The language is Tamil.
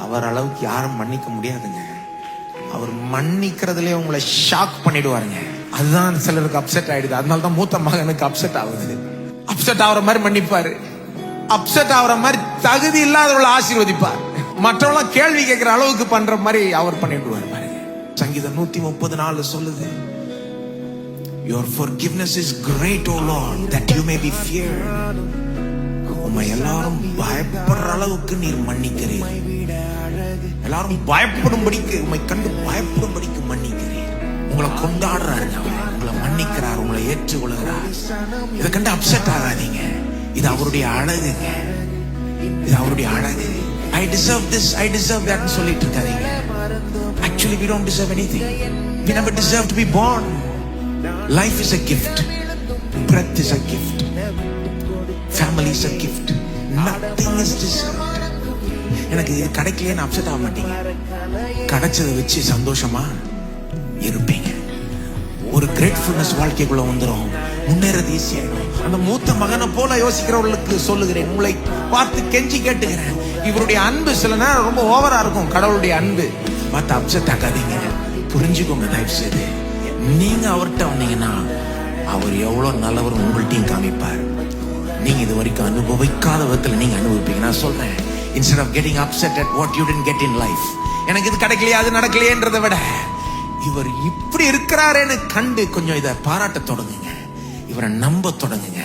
அவர் அளவுக்கு யாரும் மன்னிக்க முடியாதுங்க. அவர் மன்னிக்கிறதுலே உங்களை ஷாக் பண்ணிடுவாருங்க. அதுதான் சிலருக்கு அப்செட் ஆயிடுது. அதனால தான் மூத்த மகனுக்கு அப்செட் ஆகுது. அப்செட் ஆகுற மாதிரி மன்னிப்பாரு. அப்செட் ஆகுற மாதிரி தகுதி இல்லாதவங்களை ஆசீர்வதிப்பார். மற்றவங்கள கேள்வி கேட்கிற அளவுக்கு பண்ற மாதிரி அவர் பண்ணிடுவார் பாருங்க. சங்கீதம் நூத்தி முப்பது நாலு சொல்லுது Your forgiveness is great, O Lord, that you may be feared. உண்மை எல்லாரும் பயப்படுற அளவுக்கு நீர் மன்னிக்கிறீர். எல்லாரும் பயப்படும்படிக்கு உண்மை கண்டு பயப்படும்படிக்கு மன்னிக்கிறீர். உங்களை கொண்டாடுறாரு உங்களை மன்னிக்கிறார் உங்களை ஏற்றுக்கொள்கிறார். இதை கண்டு அப்செட் ஆகாதீங்க. இது அவருடைய அழகுங்க. இது அவருடைய அழகு. I deserve this I deserve தட்னு சொல்லிட்டு இருக்காதீங்க. Actually we don't deserve anything we never deserve to be born life is a gift breath is a gift family is a gift nothing is deserved. எனக்கு இது கிடைக்கலன்னு அப்செட் ஆக மாட்டீங்க. கிடைச்சதை வச்சு சந்தோஷமா இருப்பீங்க. ஒரு கிரேட்ஃபுல்னஸ் வாழ்க்கைக்குள்ள வந்துடும் முன்னேறது ஈஸியாயிடும் அந்த மூத்த மகனை போல யோசிக்கிறவர்களுக்கு சொல்லுகிறேன். உங்களை பார்த்து கெஞ்சி கேட்டுக்கிறேன். இவருடைய அன்பு சில நேரம் ரொம்ப ஓவரா இருக்கும். கடவுளுடைய அன்பு. பார்த்து அப்செட் ஆகாதீங்க. புரிஞ்சுக்கோங்க தயவு செய்து. நீங்க அவர்கிட்ட வந்தீங்கன்னா அவர் எவ்வளவு நல்லவர் உங்கள்கிட்டையும் காமிப்பார். வரைக்கும் அனுபவிக்காத விதத்துல நீங்க அனுபவிப்பீங்க. நான் சொல்றேன். Instead of getting upset at what you tend get in life எனக்கு இது கிடைக்கலையா அது நடக்கலையேன்றதை விட இவர் இப்படி இருக்கிறாரேன்னு கண்டு கொஞ்சம் இதை பாராட்ட தொடங்குங்க. இவரை நம்ப தொடங்குங்க.